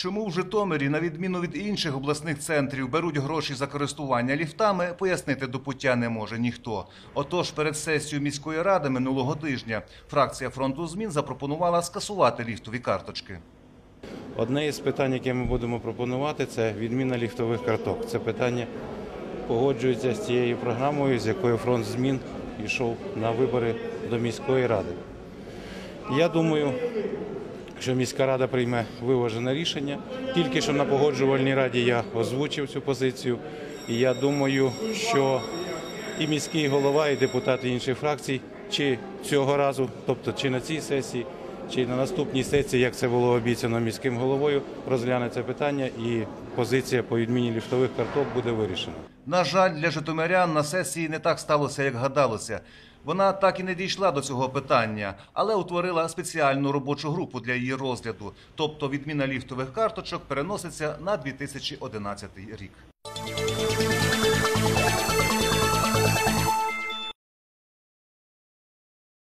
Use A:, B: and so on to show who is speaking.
A: Чому в Житомирі, на відміну від інших обласних центрів, беруть гроші за користування ліфтами, пояснити до пуття не може ніхто. Отож, перед сесією міської ради минулого тижня фракція фронту змін запропонувала скасувати ліфтові карточки.
B: Одне із питань, яке ми будемо пропонувати, це відміна ліфтових карток. Це питання погоджується з тією програмою, з якою фронт змін йшов на вибори до міської ради. Я думаю, що міська рада прийме виважене рішення. Тільки що на погоджувальній раді я озвучив цю позицію. І я думаю, що і міський голова, і депутати інших фракцій, чи цього разу, тобто чи на цій сесії, чи на наступній сесії, як це було обіцяно міським головою, розгляне це питання і позиція по відміні ліфтових карток буде вирішена.
A: На жаль, для житомирян на сесії не так сталося, як гадалося. Вона так і не дійшла до цього питання, але утворила спеціальну робочу групу для її розгляду. Тобто відміна ліфтових карточок переноситься на 2011 рік.